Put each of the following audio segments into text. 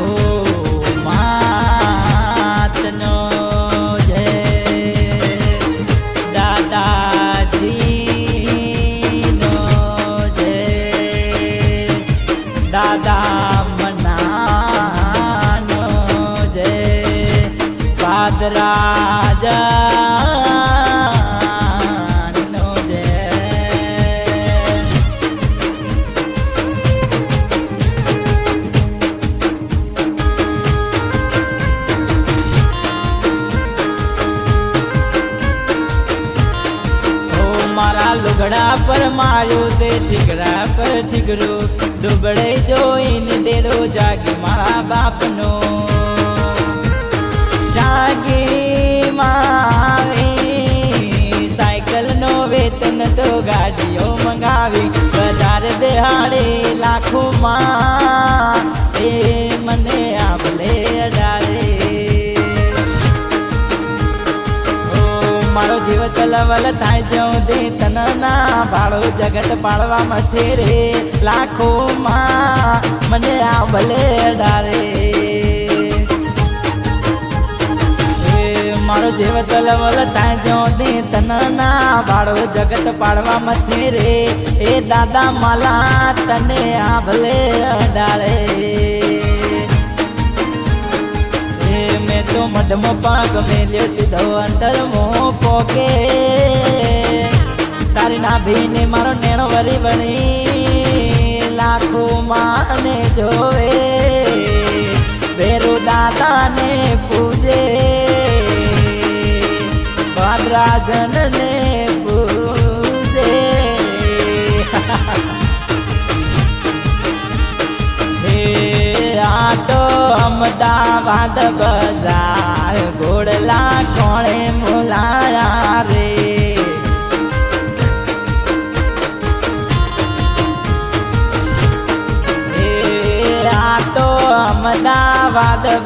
Oh. લુગડા પર માર્યો તે ઠીકરા પર ઠીકરો દુબળે જોઈને દેરો જાગે મારા બાપનો. જાગી માવી સાયકલ નો વેતન તો ગાડીઓ મંગાવી. બજાર દેહાડે લાખો માં જીવ તલવલ થાય જાઉં દે તનના ભાડો જગત પાળવા છે રે લાખો માં મને આ ભલે ડારે મારો જેવ તલ વલ થાય જો દે તનના ભાડો જગત પાડવા મથે રે એ દાદા માલા તને આ ભલે ડાળે. તો મઢમો પાક મેલ્યો, સીધો અંતર મોકો કે. તારી નાભીને મારો નેણો વરી વળી લાખો માને જોવે. ભેરુ દાદાને પૂજે. ભાદરાજનને પૂજે. હે આ તો અમદાવાદ બજાર અમદાવાદ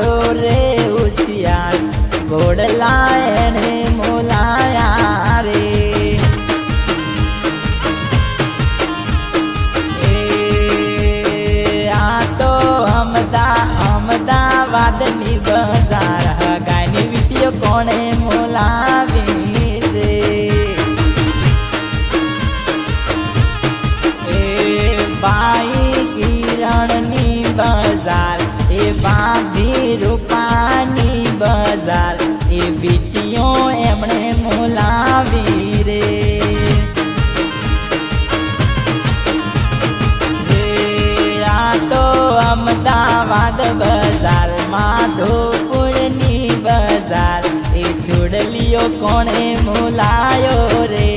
બાલો રે હોશિયાર ગોડલા એને મોલાયા રે. આ તો અમદા, અમદાવાદની બજાર. ગાયની વીટીઓ કોણે બજાર, એ વીટીઓ એમણે મોલાવી રે. આ તો અમદાવાદ બજારમાં ધોપુરની બજાર, એ ચૂડલીઓ કોણે મોલાયો રે?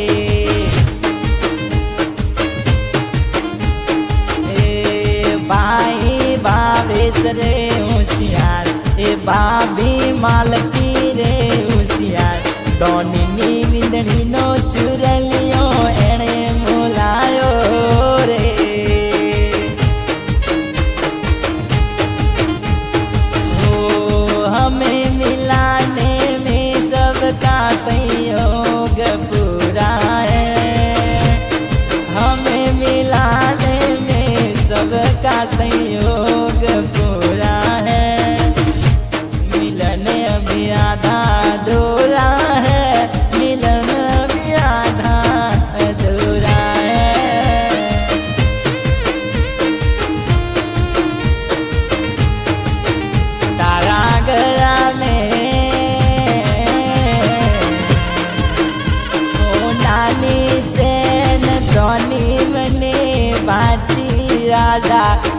ભાઈ ભાવેશ રે ભાભી માલકી રે હોશિયાર. ડોનીની વીંદણીનો નો એણે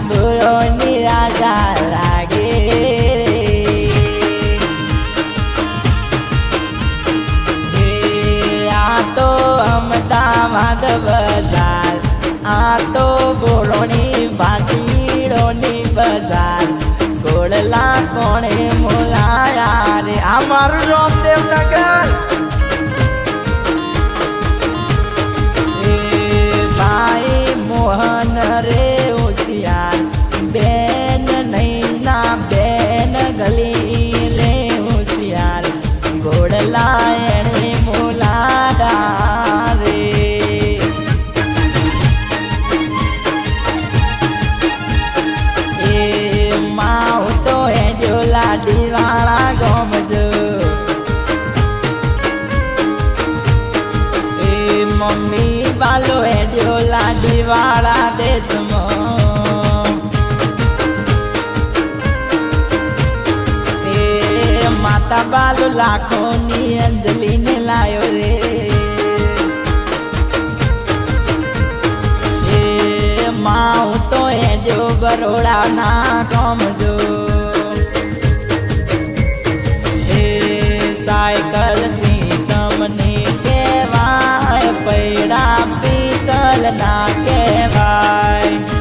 રાજા રાજા લાગે. આ અમદાવાદ બજાર, આ તો બાટીરોની બજાર. ગોળલા કોણે મોલાયા રે? મારું એ દિવાળા દેશમાં. એ માતા ની લાખોની અંજલિને લાયો રે. એ માઉ તો એ જો બરોડા ના કમજો. એ સાયકલ સીસમની કહેવાય, પૈડા પીતલ ના કહેવાય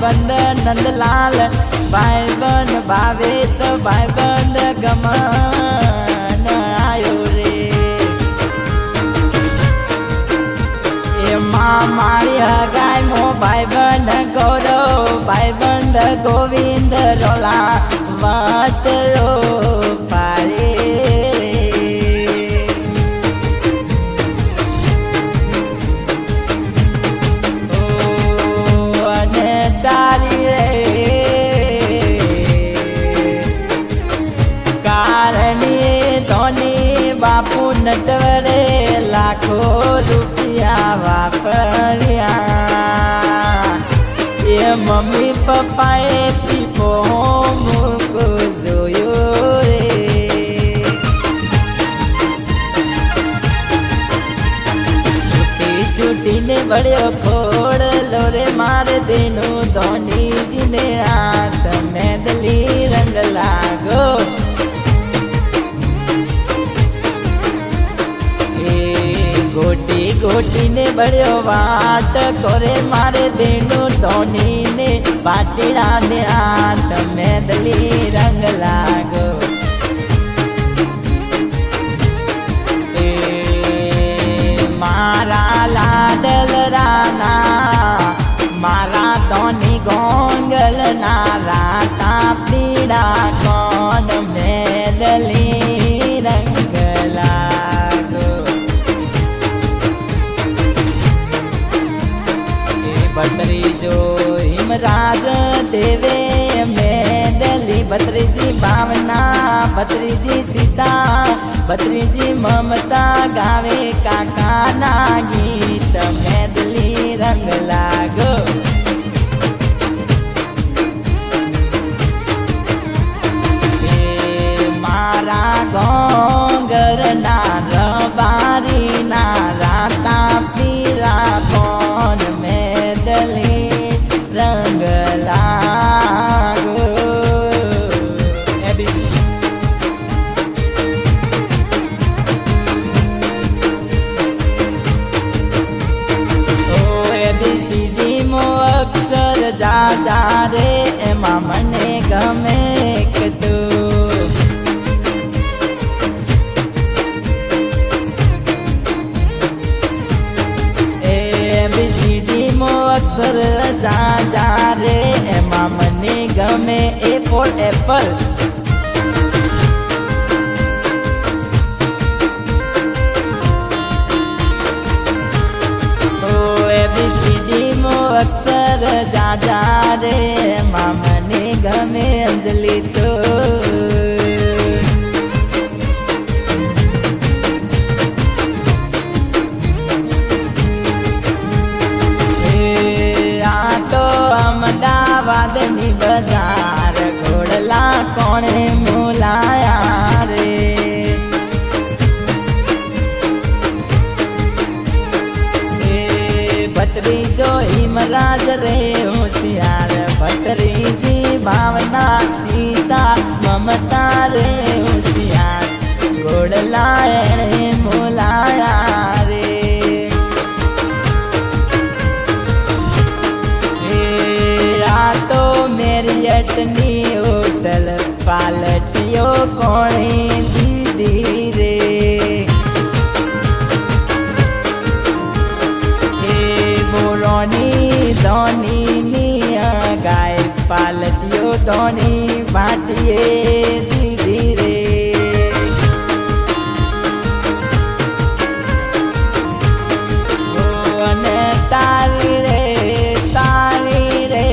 ભાઈ બંધ નંદલાલ ભાઈ બંધ ભાવેશ ભાઈ બંધ ગમન આયો રે. એમાં મારી હગાઈ મો ભાઈ બંધ ગૌરવ ભાઈ બંધ ગોવિંદ રોલા વાત રો મમ્મી પપ્પાએ પીપો મૂકો જોયો રે છૂટી છૂટીને બળ્યો ખોડલો રે મારે દેનું ધોનીજીને તમે દલી રંગ લાગો ગોટીને બળ્યો વાત કરે મારે દેનું ધોનીને પાટીડાને હાથ મેદલી રંગ રાજ દેવે મેદલી ભત્રીજી ભાવના ભત્રીજી સીતા ભત્રીજી મમતા ગાવે કાકા નાગી અક્ષર જા જા રે એમાં મને ગમે એ ફોર એપલ હિમરાજ રે હોશિયાર ભત્રીજી ભાવના સીતા મમતા રે હોશિયાર ઘોડલા એણે મોલાયા રે આ તો મેરિયટની હોટલ પાલટીઓ કોણે ધોની ભાટીએ દીધી રે. અને તારી રે તારી રે.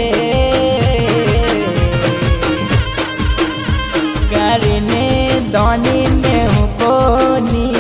કરીને ધોની ને હું કોની